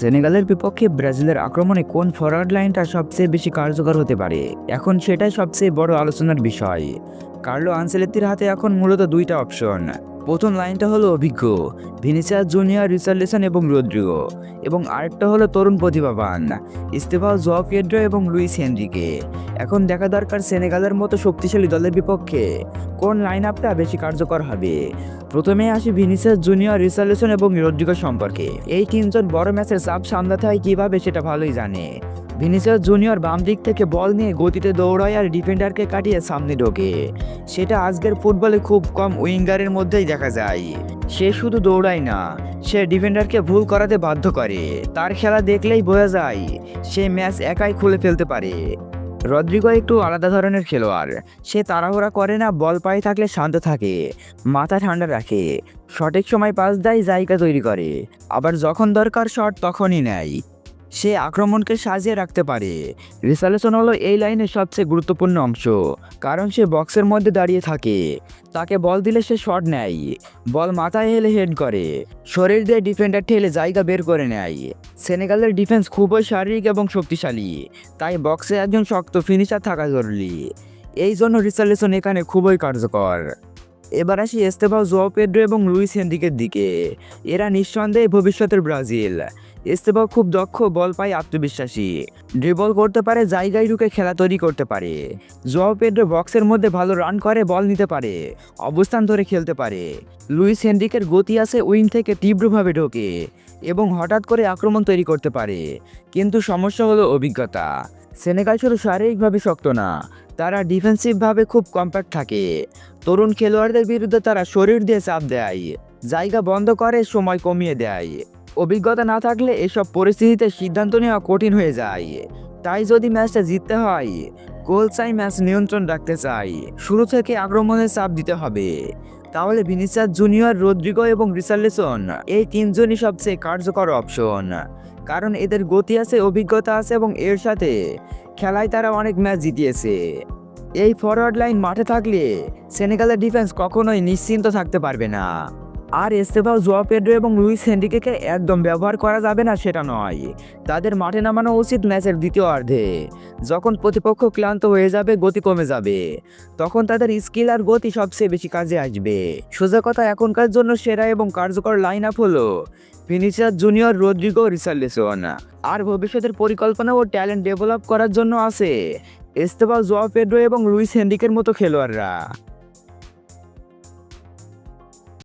সেনেগালের বিপক্ষে ব্রাজিলের আক্রমণে কোন ফরওয়ার্ড লাইনটা সবচেয়ে বেশি কার্যকর হতে পারে? এখন সেটাই সবচেয়ে বড় আলোচনার বিষয়। কার্লো আনসেলেত্তির হাতে এখন মূলত দুইটা অপশন। প্রথম লাইনটা হলো অভিজ্ঞ ভিনিসিয়াস জুনিয়র রিচার্লিসন এবং রোদ্রিগো এবং আরেকটা হলো তরুণ প্রতিভাবান ইস্তেফাও জোয়া পেড্রো এবং লুইস হেনরিকে এখন দেখা দরকার সেনেগালের মতো শক্তিশালী দলের বিপক্ষে কোন লাইন আপটা বেশি কার্যকর হবে। প্রথমে আসি ভিনিসিয়াস জুনিয়র রিসার্লেশন এবং রদ্রিগো সম্পর্কে। এই তিনজন বড় ম্যাচের চাপ সামলাতে হয় কীভাবে সেটা ভালোই জানে। ভিনিসিয়াস জুনিয়র বাম দিক থেকে বল নিয়ে গতিতে দৌড়ায় আর ডিফেন্ডারকে কাটিয়ে সামনে ঢোকে। সেটা আজকের ফুটবলে খুব কম উইঙ্গারের মধ্যেই দেখা যায়। সে শুধু দৌড়ায় না, সে ডিফেন্ডারকে ভুল করাতে বাধ্য করে। তার খেলা দেখলেই বোঝা যায়, সে ম্যাচ একাই খুলে ফেলতে পারে। রদ্রিগো একটু আলাদা ধরনের খেলোয়াড়। সে তাড়াহুড়া করে না, বল পায়ে থাকলে শান্ত থাকে, মাথা ঠান্ডা রাখে, সঠিক সময় পাস দেয় জায়গা তৈরি করে। আবার যখন দরকার শট তখনই নেয়। সে আক্রমণকে সাজিয়ে রাখতে পারে। রিসালেশন হলো এই লাইনের সবচেয়ে গুরুত্বপূর্ণ অংশ, কারণ সে বক্সের মধ্যে দাঁড়িয়ে থাকে। তাকে বল দিলে সে শট নেয়। বল মাথায় হেলে হেড করে। শরীর দিয়ে ডিফেন্ডার ঠেলে জায়গা বের করে নেয়। সেনেগালের ডিফেন্স খুবই শারীরিক এবং শক্তিশালী, তাই বক্সে একজন শক্ত ফিনিশার থাকা জরুরি। এই জন্য রিসালেশন এখানে খুবই কার্যকর। এবার আসি এস্তেফাও জোয়া পেড্রো এবং লুইস হেনরিকের দিকে। এরা নিঃসন্দেহে ভবিষ্যতের ব্রাজিল। এস্তেফাও খুব দক্ষ, বল পায়, আত্মবিশ্বাসী। ড্রিবল করতে পারে, জায়গায় ঢুকে খেলা তৈরি করতে পারে। জোয়া পেড্রো বক্সের মধ্যে ভালো রান করে, বল নিতে পারে, অবস্থান ধরে খেলতে পারে। লুইস হেনরিকের গতি আছে উইং থেকে তীব্রভাবে ঢোকে এবং হঠাৎ করে আক্রমণ তৈরি করতে পারে। কিন্তু সমস্যা হলো অভিজ্ঞতা। সেনেগাল শুধু শারীরিকভাবে শক্ত না, তারা ডিফেন্সিভভাবে খুব কম্প্যাক্ট থাকে। তরুণ খেলোয়াড়দের বিরুদ্ধে তারা শরীর দিয়ে চাপ দেয়। জায়গা বন্ধ করে, সময় কমিয়ে দেয়। অভিজ্ঞতা না থাকলে এসব পরিস্থিতিতে সিদ্ধান্ত নেওয়া কঠিন হয়ে যায়। তাই যদি ম্যাচটা জিততে হয়, গোল চাই ম্যাচ নিয়ন্ত্রণ রাখতে চাই। শুরু থেকে আক্রমণের চাপ দিতে হবে। তাহলে ভিনিসাস জুনিয়র, রদ্রিগো এবং রিসার্লেসন এই তিনজনই সবচেয়ে কার্যকর অপশন। কারণ এদের গতি আছে, অভিজ্ঞতা আছে এবং এর সাথে খেলায় তারা অনেক ম্যাচ জিতিয়েছে। এই ফরওয়ার্ড লাইন মাঠে থাকলে সেনেগালের ডিফেন্স কখনোই নিশ্চিন্ত থাকতে পারবে না। আর এস্তেফাও জোয়া পেড্রো এবং লুইস হেনরিকেকে একদম ব্যবহার করা যাবে না, সেটা নয়। তাদের মাঠে নামানো উচিত ম্যাচের দ্বিতীয় অর্ধে। যখন প্রতিপক্ষ ক্লান্ত হয়ে যাবে, গতি কমে যাবে। তখন তাদের স্কিল আর গতি সবচেয়ে বেশি কাজে আসবে। সোজা কথা, এখনকার জন্য সেরা এবং কার্যকর লাইন আপ হলো ফিনিশার জুনিয়র রদ্রিগো রিসার্লেসন আর ভবিষ্যতের পরিকল্পনা ও ট্যালেন্ট ডেভেলপ করার জন্য আছে এস্তেফাও জোয়া পেড্রো এবং লুইস হেনরিকের মতো খেলোয়াড়রা।